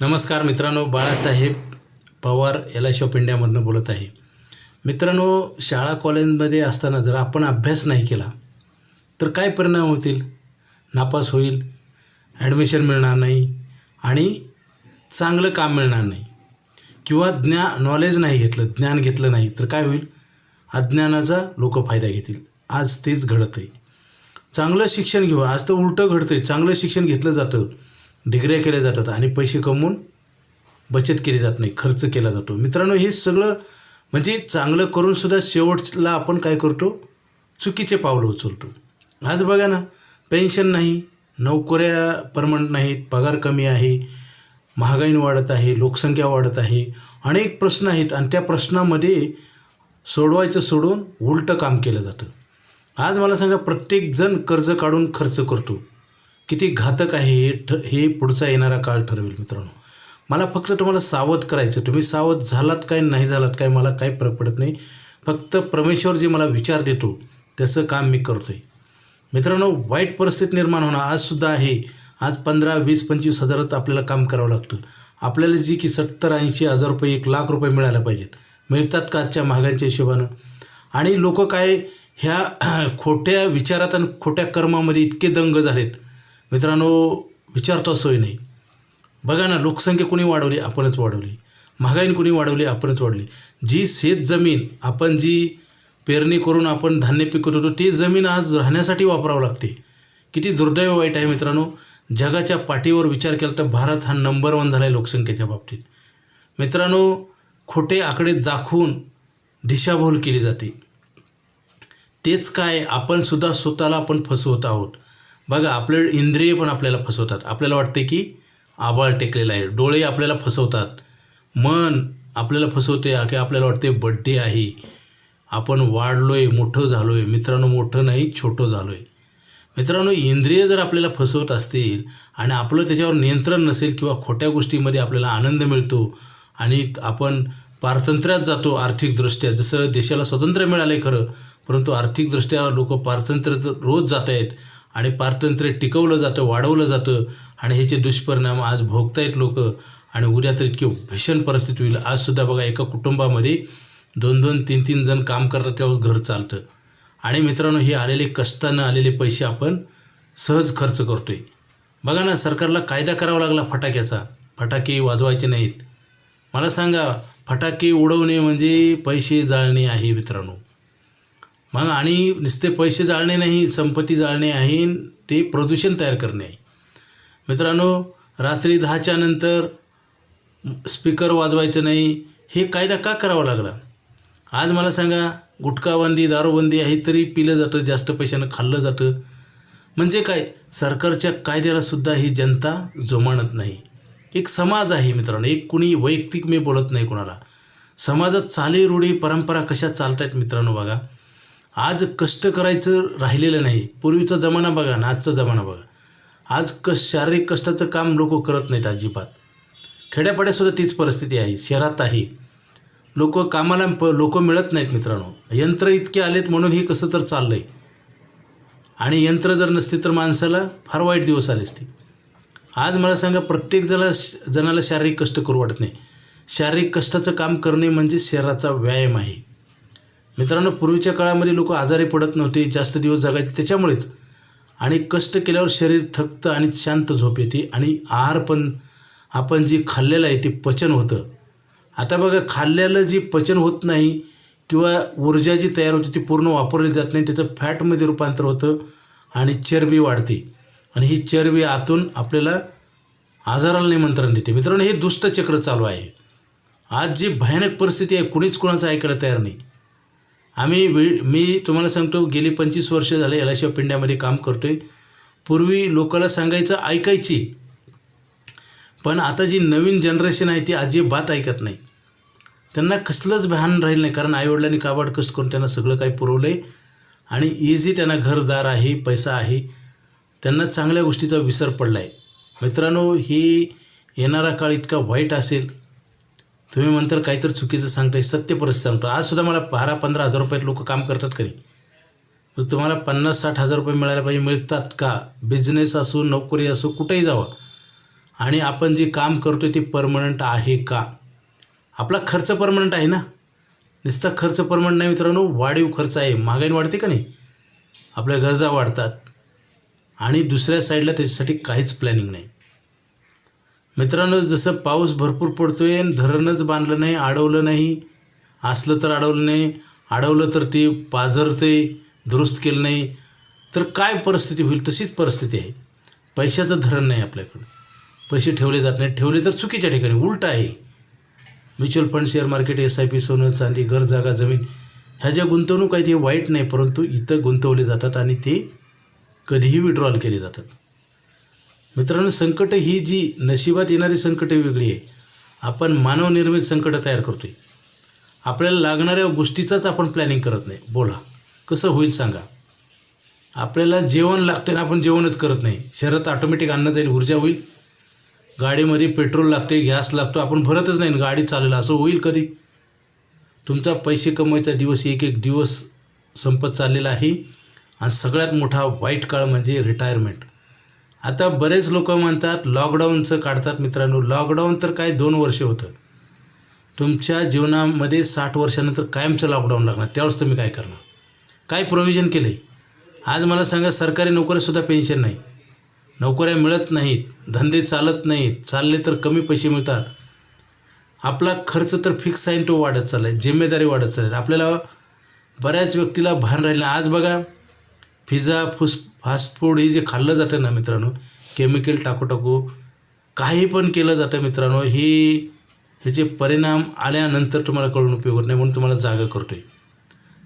नमस्कार मित्रांनो Balasaheb Pawar L I shop इंडियामधनं बोलत आहे. मित्रांनो शाळा कॉलेजमध्ये असताना जर आपण अभ्यास नाही केला तर काय परिणाम होतील? नापास होईल ॲडमिशन मिळणार नाही आणि चांगलं काम मिळणार नाही. किंवा ज्ञा नॉलेज नाही घेतलं ज्ञान घेतलं नाही तर काय होईल? अज्ञानाचा लोक फायदा घेतील. आज तेच घडत आहे चांगलं शिक्षण घेऊ आज तर उलटं घडतं आहे चांगलं शिक्षण घेतलं जातं. डिग्र्या केल्या जातात आणि पैसे कमवून बचत केली जात नाही खर्च केला जातो. मित्रांनो हे सगळं म्हणजे चांगलं करूनसुद्धा शेवटला आपण काय करतो? चुकीचे पावलं उचलतो. आज बघा ना पेन्शन नाही नोकऱ्या परमनंट नाहीत पगार कमी आहे महागाई वाढत आहे लोकसंख्या वाढत आहे अनेक प्रश्न आहेत आणि त्या प्रश्नामध्ये सोडवायचं सोडून उलटं काम केलं जातं. आज मला सांगा प्रत्येकजण कर्ज काढून खर्च करतो. किती घातक आहे हे ठ हे पुढचा येणारा काळ ठरवेल मित्रांनो. मला फक्त तुम्हाला सावध करायचं तुम्ही सावध झालात काय नाही झालात काय मला काही फरक पडत नाही. फक्त परमेश्वर जे मला विचार देतो त्याचं काम मी करतो आहे मित्रांनो वाईट परिस्थिती निर्माण होणं आजसुद्धा आहे. आज पंधरा वीस पंचवीस हजारात आपल्याला काम करावं लागतं. आपल्याला जी की सत्तर ऐंशी हजार रुपये एक लाख रुपये मिळायला पाहिजेत. मिळतात का आजच्या महागांच्या हिशोबानं? आणि लोक काय ह्या खोट्या विचारात आणि खोट्या कर्मामध्ये इतके दंग झालेत. मित्रांनो विचारता सोय नाही. बघा ना लोकसंख्या कोणी वाढवली आपणच वाढवली. महागाई कोणी वाढवली आपणच वाढली जी शेत जमीन आपण जी पेरणी करून आपण धान्य पिकवत होतो ती जमीन आज राहण्यासाठी वापरावं लागते. किती दुर्दैव वाईट आहे मित्रांनो जगाच्या पाठीवर विचार केला तर भारत हा नंबर वन झाला आहे लोकसंख्येच्या बाबतीत. मित्रांनो खोटे आकडे दाखवून दिशाभूल केली जाते. तेच काय आपणसुद्धा स्वतःला आपण फसवत आहोत. बघा आपले इंद्रिय पण आपल्याला फसवतात. आपल्याला वाटते की आबाळ टेकलेला आहे. डोळे आपल्याला फसवतात. मन आपल्याला फसवते की आपल्याला वाटते बड्डे आहे. आपण वाढलो आहे मोठं झालो आहे मित्रांनो मोठं नाही छोटं झालो आहे मित्रांनो इंद्रिय जर आपल्याला फसवत असतील आणि आपलं त्याच्यावर नियंत्रण नसेल किंवा खोट्या गोष्टीमध्ये आपल्याला आनंद मिळतो आणि आपण पारतंत्र्यात जातो आर्थिकदृष्ट्या जसं देशाला स्वातंत्र्य मिळालं आहे खरं परंतु आर्थिकदृष्ट्या लोक पारतंत्र्यात रोज जात आहेत आणि पारतंत्र्य टिकवलं जातं वाढवलं जातं आणि ह्याचे दुष्परिणाम आज भोगतायत लोक आणि उद्या तर इतकी भीषण परिस्थिती होईल. आजसुद्धा बघा एका कुटुंबामध्ये दोन दोन तीन तीन जण काम करतात त्यावेळेस घर चालतं. आणि मित्रांनो हे आलेले कष्टानं आलेले पैसे आपण सहज खर्च करतो आहे बघा ना सरकारला कायदा करावा लागला फटाक्याचा. फटाके वाजवायचे नाहीत. मला सांगा फटाके उडवणे म्हणजे पैसे जाळणे आहे मित्रांनो. मग आणि नुसते पैसे जाळणे नाही संपत्ती जाळणे आहे ते प्रदूषण तयार करणे आहे. मित्रांनो रात्री दहाच्या नंतर स्पीकर वाजवायचं नाही हे कायदा का करावा लागला? आज मला सांगा गुटखाबंदी दारूबंदी आहे तरी पिलं जातं जास्त पैशानं खाल्लं जातं. म्हणजे काय? सरकारच्या कायद्यालासुद्धा ही जनता जोमानत नाही. एक समाज आहे मित्रांनो एक कुणी वैयक्तिक मी बोलत नाही कोणाला. समाजात चालीरूढी परंपरा कशा चालत आहेत मित्रांनो बघा. आज कष्ट करायचं राहिलेलं नाही. पूर्वीचा जमाना बघा ना आजचा जमाना बघा. आज क शारीरिक कष्टाचं काम लोक करत नाहीत अजिबात. खेड्यापाड्यासुद्धा तीच परिस्थिती आहे शहरात आहे. लोक कामाला प लोक मिळत नाहीत मित्रांनो. यंत्र इतके आलेत म्हणून हे कसं तर चाललं आहे आणि यंत्र जर नसते तर माणसाला फार वाईट दिवस आले असते. आज मला सांगा प्रत्येक जला जणाला शारीरिक कष्ट करू वाटत नाही. शारीरिक कष्टाचं काम करणे म्हणजे शरीराचा व्यायाम आहे. मित्रांनो पूर्वीच्या काळामध्ये लोक आजारी पडत नव्हते जास्त दिवस जगायचे त्याच्यामुळेच. आणि कष्ट केल्यावर शरीर थकतं आणि शांत झोप येते आणि आहार पण आपण जी खाल्लेलं आहे ते पचन होतं. आता बघा खाल्ल्याला जी पचन होत नाही किंवा ऊर्जा जी तयार होते ती पूर्ण वापरली जात नाही त्याचं फॅटमध्ये रूपांतर होतं आणि चरबी वाढते. आणि ही चरबी आतून आपल्याला आजाराला निमंत्रण देते. मित्रांनो हे दुष्टचक्र चालू आहे. आज जी भयानक परिस्थिती आहे कुणीच कुणाचं ऐकायला तयार नाही. आम्ही वेळ मी तुम्हाला सांगतो गेली पंचवीस वर्ष झाले एल आय सी ऑफ इंडियामध्ये काम करतो आहे पूर्वी लोकाला सांगायचं ऐकायची. पण आता जी नवीन जनरेशन आहे ती अजिबात ऐकत नाही. त्यांना कसलंच भान राहील नाही कारण आईवडिलांनी काबाड कष्ट करून त्यांना सगळं काही पुरवलं आहे आणि इझी त्यांना घरदार आहे पैसा आहे. त्यांना चांगल्या गोष्टीचा विसर पडला आहे मित्रांनो ही येणारा काळ इतका वाईट असेल तुम्ही म्हणतात काहीतरी चुकीचं सांगताय सत्य परिस्थिती सांगतो आजसुद्धा मला बारा पंधरा हजार रुपयात लोक काम करतात का नाही? मग तुम्हाला पन्नास साठ हजार रुपये मिळायला पाहिजे मिळतात का? बिझनेस असो नोकरी असो कुठेही जावं. आणि आपण जे काम करतो ते परमनंट आहे का? आपला खर्च परमनंट आहे ना? नुसता खर्च परमनंट नाही मित्रांनो वाढीव खर्च आहे. महागाई वाढते का नाही? आपल्या गरजा वाढतात. आणि दुसऱ्या साईडला त्याच्यासाठी काहीच प्लॅनिंग नाही. मित्रांनो जसं पाऊस भरपूर पडतो आहे धरणच बांधलं नाही अडवलं नाही असलं तर अडवलं नाही अडवलं तर ते पाझरते दुरुस्त केलं नाही तर काय परिस्थिती होईल? तशीच परिस्थिती आहे. पैशाचं धरण नाही आपल्याकडं. पैसे ठेवले जात नाही ठेवले तर चुकीच्या ठिकाणी उलट आहे. Mutual fund share market S I P सोनं चांदी घर जागा जमीन ह्या ज्या गुंतवणूक आहेत हे वाईट नाही परंतु इथं गुंतवले जातात आणि ते कधीही विड्रॉल केले जातात. मित्रांनो संकटं ही जी नशिबात येणारी संकटे वेगळी आहे. आपण मानवनिर्मित संकटं तयार करतो आहे आपल्याला लागणाऱ्या गोष्टीचाच आपण प्लॅनिंग करत नाही. बोला कसं होईल सांगा. आपल्याला जेवण लागते ना आपण जेवणच करत नाही. शहरात ऑटोमॅटिक अन्न जाईल ऊर्जा होईल. गाडीमध्ये पेट्रोल लागते गॅस लागतो आपण भरतच नाही गाडी चालेल असं होईल कधी? तुमचा पैसे कमवायचा दिवस एक एक दिवस संपत चाललेला आहे. आणि सगळ्यात मोठा वाईट काळ म्हणजे रिटायरमेंट आता बरेच लोक म्हणतात लॉकडाऊनचं काढतात मित्रांनो. लॉकडाऊन तर काय दोन वर्ष होतं. तुमच्या जीवनामध्ये साठ वर्षानंतर कायमचं लॉकडाऊन लागणार. त्यावेळेस तुम्ही काय करणार? काय प्रोव्हिजन केलं आहे आज मला सांगा सरकारी नोकऱ्यासुद्धा पेन्शन नाही. नोकऱ्या मिळत नाहीत धंदे चालत नाहीत चालले तर कमी पैसे मिळतात. आपला खर्च तर फिक्स आहे तो वाढत चालला आहे जिम्मेदारी वाढत चालली आपल्याला बऱ्याच व्यक्तीला भान राहिलं. आज बघा पिझ्झा फुस फास्ट फूड हे जे खाल्लं जातं ना मित्रांनो केमिकल टाकू टाकू काही पण केलं जातं मित्रांनो ही ह्याचे परिणाम आल्यानंतर तुम्हाला कळून उपयोग होत नाही म्हणून तुम्हाला जागा करतो आहे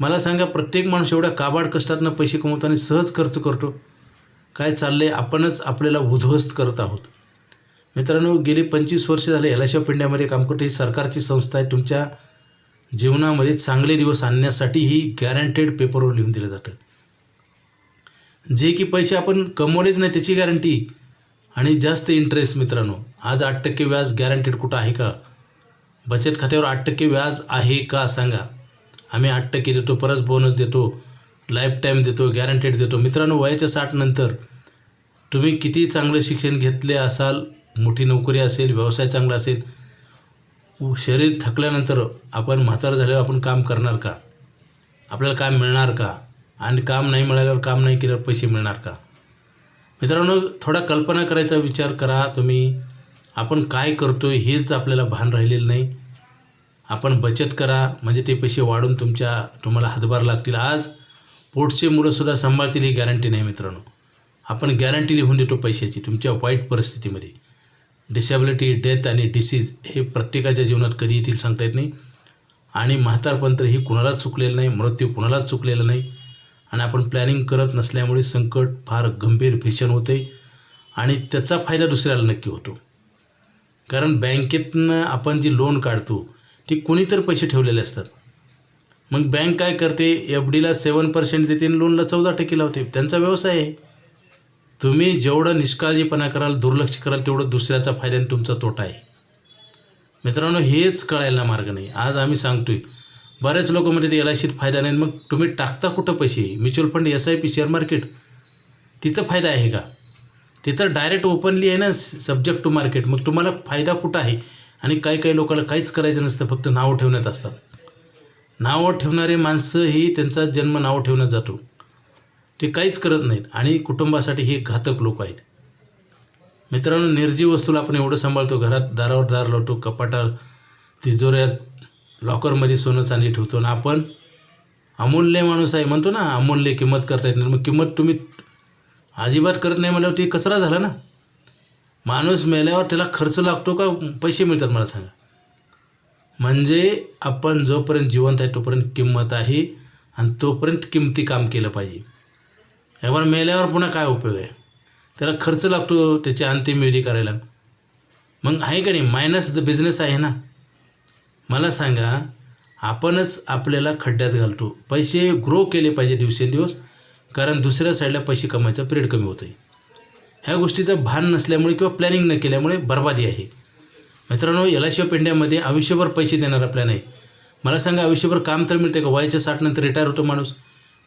मला सांगा प्रत्येक माणूस एवढ्या काबाड कष्टातनं पैसे कमवतो आणि सहज खर्च करतो? काय चाललं आहे आपणच आपल्याला उद्ध्वस्त करत आहोत. मित्रांनो गेली पंचवीस वर्ष झाले एल पिंड्यामध्ये काम करतो ही सरकारची संस्था आहे. तुमच्या जीवनामध्ये चांगले दिवस आणण्यासाठी ही गॅरंटेड पेपरवर लिहून दिलं जातं. जे की पैसे आपण कमवलेच नाही त्याची गॅरंटी आणि जास्त इंटरेस्ट मित्रांनो आज आठ टक्के व्याज गॅरंटेड कुठं आहे का? बचत खात्यावर आठ टक्के व्याज आहे का सांगा. आम्ही आठ टक्के देतो परत बोनस देतो लाईफ टाईम देतो गॅरंटेड देतो. मित्रांनो वयाच्या साठ नंतर तुम्ही किती चांगलं शिक्षण घेतले असाल मोठी नोकरी असेल व्यवसाय चांगला असेल शरीर थकल्यानंतर आपण म्हातार झाल्यावर आपण काम करणार का? आपल्याला काम मिळणार का? आणि काम नाही मिळाल्यावर काम नाही केल्यावर पैसे मिळणार का? मित्रांनो थोडा कल्पना करायचा विचार करा. तुम्ही आपण काय करतो हेच आपल्याला भान राहिलेलं नाही. आपण बचत करा. म्हणजे ते पैसे वाढून तुमच्या तुम्हाला हातभार लागतील. आज पोटचे मुलंसुद्धा सांभाळतील ही गॅरंटी नाही मित्रांनो. आपण गॅरंटी लिहून देतो पैशाची तुमच्या वाईट परिस्थितीमध्ये. डिसॅबिलिटी डेथ आणि डिसीज हे प्रत्येकाच्या जीवनात कधी येतील सांगता येत नाही. आणि म्हातारपंत्र हे ही कुणालाच चुकलेलं नाही मृत्यू कुणालाच चुकलेलं नाही. आणि आपण प्लॅनिंग करत नसल्यामुळे संकट फार गंभीर भीषण होते आणि त्याचा फायदा दुसऱ्याला नक्की होतो. कारण बँकेतनं आपण जी लोन काढतो ती कुणीतरी पैसे ठेवलेले असतात. मग बँक काय करते? एफ डीला सेवन पर्सेंट देते आणि लोनला चौदा टक्के लावते त्यांचा व्यवसाय आहे. तुम्ही जेवढं निष्काळजीपणा कराल दुर्लक्ष कराल तेवढं दुसऱ्याचा फायदा आणि तुमचा तोटा आहे. मित्रांनो हेच कळायला मार्ग नाही. आज आम्ही सांगतोय बरेच लोक म्हणतात एल आय सीत फायदा नाही. मग तुम्ही टाकता कुठं पैसे? Mutual fund S I P share market. तिथं फायदा आहे का? तिथं डायरेक्ट ओपनली आहे ना सब्जेक्ट टू मार्केट मग तुम्हाला फायदा कुठं आहे? आणि काही काही लोकांना काहीच करायचं नसतं फक्त नावं ठेवण्यात असतात. नावं ठेवणारे माणसं ही त्यांचा जन्म नावं ठेवण्यात जातो. ते काहीच करत नाहीत. आणि कुटुंबासाठी हे घातक लोक आहेत. मित्रांनो निर्जीव वस्तूला आपण एवढं सांभाळतो. घरात दारावर दार लावतो कपाटा तिजोऱ्यात लॉकरमध्ये सोनं चांदी ठेवतो ना आपण. अमूल्य माणूस आहे म्हणतो ना अमूल्य किंमत करता येत नाही. मग किंमत तुम्ही अजिबात करत नाही म्हणल्यावर ती कचरा झाला ना. माणूस मेल्यावर त्याला खर्च लागतो का? पैसे मिळतात मला सांगा. म्हणजे आपण जोपर्यंत जिवंत आहे तोपर्यंत किंमत आहे आणि तोपर्यंत किमती काम केलं पाहिजे. यावर मेल्यावर पुन्हा काय उपयोग आहे? त्याला खर्च लागतो त्याची अंतिम विधी करायला. मग आहे का नाही? मायनस द बिझनेस आहे ना. मला सांगा आपणच आपल्याला खड्ड्यात घालतो. पैसे ग्रो केले पाहिजे दिवसेंदिवस कारण दुसऱ्या साईडला पैसे कमायचा पिरियड कमी होतं आहे ह्या गोष्टीचं भान नसल्यामुळे किंवा प्लॅनिंग न केल्यामुळे बर्बादी आहे. मित्रांनो एल आय ऑफ इंडियामध्ये आयुष्यभर पैसे देणारा प्लॅन आहे. मला सांगा आयुष्यभर काम तर मिळते का? वयाच्या साठ नंतर रिटायर होतो माणूस.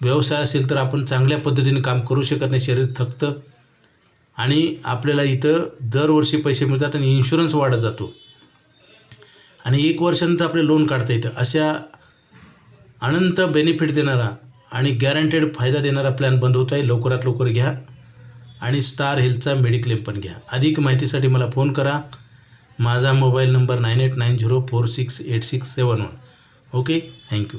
व्यवसाय असेल तर आपण चांगल्या पद्धतीने काम करू शकत नाही शरीर थकतं. आणि आपल्याला इथं दरवर्षी पैसे मिळतात आणि इन्शुरन्स वाढत जातो. आणि एक वर्षानंतर आपले लोन काढता येतं. अशा अनंत बेनिफिट देणारा आणि गॅरंटेड फायदा देणारा प्लॅन बंद होत आहे. लवकरात लवकर घ्या आणि स्टार हेल्थचा मेडिक्लेम पण घ्या. अधिक माहितीसाठी मला फोन करा. माझा mobile number nine eight nine zero four six eight six seven one okay thank you